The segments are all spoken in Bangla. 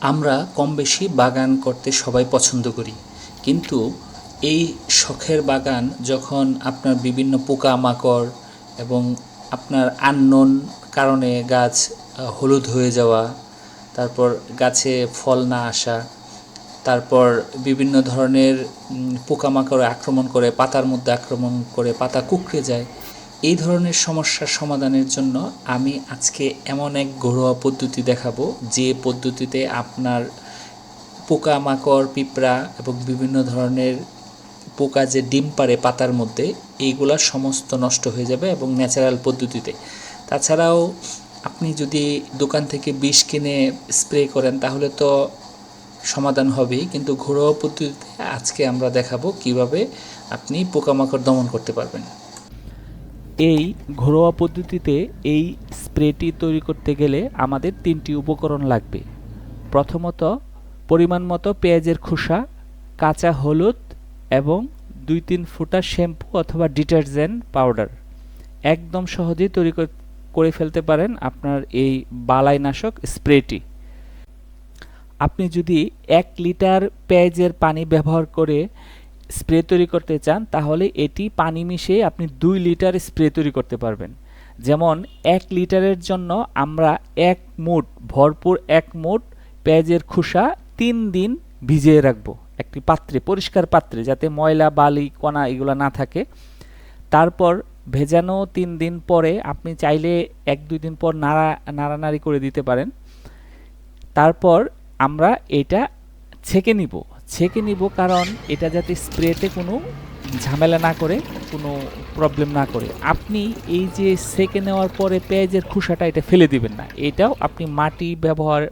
আমরা কম বেশি বাগান করতে সবাই পছন্দ করি। কিন্তু এই শখের বাগান যখন আপনার বিভিন্ন পোকামাকড় এবং আপনার আননোন কারণে গাছ হলুদ হয়ে যাওয়া, তারপর গাছে ফল না আসা, তারপর বিভিন্ন ধরনের পোকামাকড় আক্রমণ করে, পাতার মধ্যে আক্রমণ করে, পাতা কুঁকড়ে যায় এই ধরনের সমস্যার সমাধানের জন্য আমি আজকে এমন এক ঘরোয়া পদ্ধতি দেখাবো, যে পদ্ধতিতে আপনার পোকামাকড়, পিঁপড়া এবং বিভিন্ন ধরনের পোকা যে ডিম পারে পাতার মধ্যে, এইগুলা সমস্ত নষ্ট হয়ে যাবে এবং ন্যাচারাল পদ্ধতিতে। তাছাড়াও আপনি যদি দোকান থেকে বিষ কিনে স্প্রে করেন, তাহলে তো সমাধান হবেই, কিন্তু ঘরোয়া পদ্ধতিতে আজকে আমরা দেখাবো কীভাবে আপনি পোকামাকড় দমন করতে পারবেন। এই ঘরোয়া পদ্ধতিতে এই স্প্রেটি তৈরি করতে গেলে আমাদের তিনটি উপকরণ লাগবে। প্রথমত, পরিমাণ মতো পেঁয়াজের খোসা, কাঁচা হলুদ এবং দুই তিন ফোঁটা শ্যাম্পু অথবা ডিটারজেন্ট পাউডার। একদম সহজেই তৈরি কর- ফেলতে পারেন আপনার এই বালাইনাশক স্প্রেটি। আপনি যদি এক লিটার পেঁয়াজের পানি ব্যবহার করে স্প্রে তৈরি করতে চান, তাহলে এটি পানি মিশিয়ে আপনি দুই লিটার স্প্রে তৈরি করতে পারবেন। যেমন, এক লিটারের জন্য আমরা এক মুঠ, ভরপুর এক মুঠ পেঁয়াজের খোসা তিন দিন ভিজিয়ে রাখব। একটি পাত্রে, পরিষ্কার পাত্রে, যাতে ময়লা, বালি, কণা এগুলো না থাকে। তারপর ভেজানো তিন দিন পরে আপনি চাইলে এক দুই দিন পর নাড়া, নাড়ানাড়ি করে দিতে পারেন। তারপর আমরা এটা ছেঁকে নিব। ছেঁকে নিব কারণ এটা যাতে স্প্রেতে কোনো ঝামেলা না করে, কোনো প্রবলেম না করে। আপনি এই যে সেকে নেওয়ার পরে পেঁয়াজের খোসাটা এটা ফেলে দিবেন না। এটাও আপনি মাটি ব্যবহার,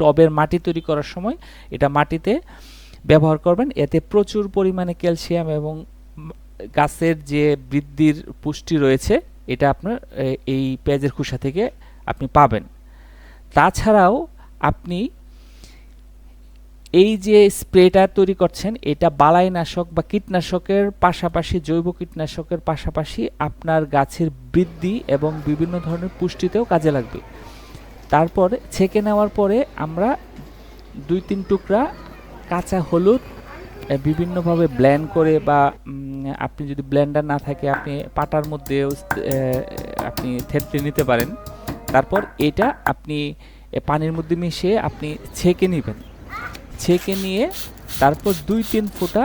টবের মাটি তৈরি করার সময় এটা মাটিতে ব্যবহার করবেন। এতে প্রচুর পরিমাণে ক্যালসিয়াম এবং গাছের যে বৃদ্ধির পুষ্টি রয়েছে, এটা আপনার এই পেঁয়াজের খোসা থেকে আপনি পাবেন। তাছাড়াও আপনি এই যে স্প্রেটা তৈরি করছেন, এটা বালাইনাশক বা কীটনাশকের পাশাপাশি, জৈব কীটনাশকের পাশাপাশি আপনার গাছের বৃদ্ধি এবং বিভিন্ন ধরনের পুষ্টিতেও কাজে লাগবে। তারপর ছেঁকে নেওয়ার পরে আমরা দুই তিন টুকরা কাঁচা হলুদ বিভিন্নভাবে ব্ল্যান্ড করে বা আপনি যদি ব্ল্যান্ডার না থাকে, আপনি পাটার মধ্যেও আপনি থেতলে নিতে পারেন। তারপর এটা আপনি পানির মধ্যে মিশিয়ে আপনি ছেঁকে নেবেন। ছেঁকে নিয়ে তারপর দুই তিন ফোঁটা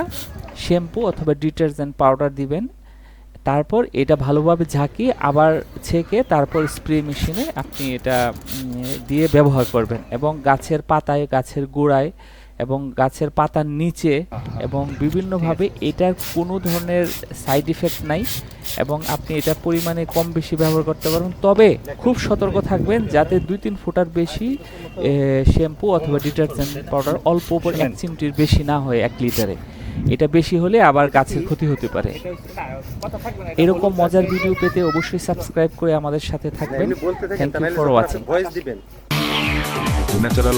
শ্যাম্পু অথবা ডিটারজেন্ট পাউডার দিবেন। তারপর এটা ভালোভাবে ঝাঁকিয়ে আবার ছেঁকে তারপর স্প্রে মেশিনে আপনি এটা দিয়ে ব্যবহার করবেন এবং গাছের পাতায়, গাছের গোড়ায় এবং গাছের পাতার নিচে এবং বিভিন্নভাবে এটার কোনো ধরনের সাইড ইফেক্ট নাই এবং আপনি এটা পরিমাণে কম বেশি ব্যবহার করতে পারবেন। তবে খুব সতর্ক থাকবেন যাতে দুই তিন ফুটার বেশি শ্যাম্পু অথবা ডিটারজেন্ট পাউডার অল্প উপর এক চিমটির বেশি না হয় এক লিটারে। এটা বেশি হলে আবার গাছের ক্ষতি হতে পারে। এরকম মজার ভিডিও পেতে অবশ্যই সাবস্ক্রাইব করে আমাদের সাথে থাকবেন। Thank you for watching natural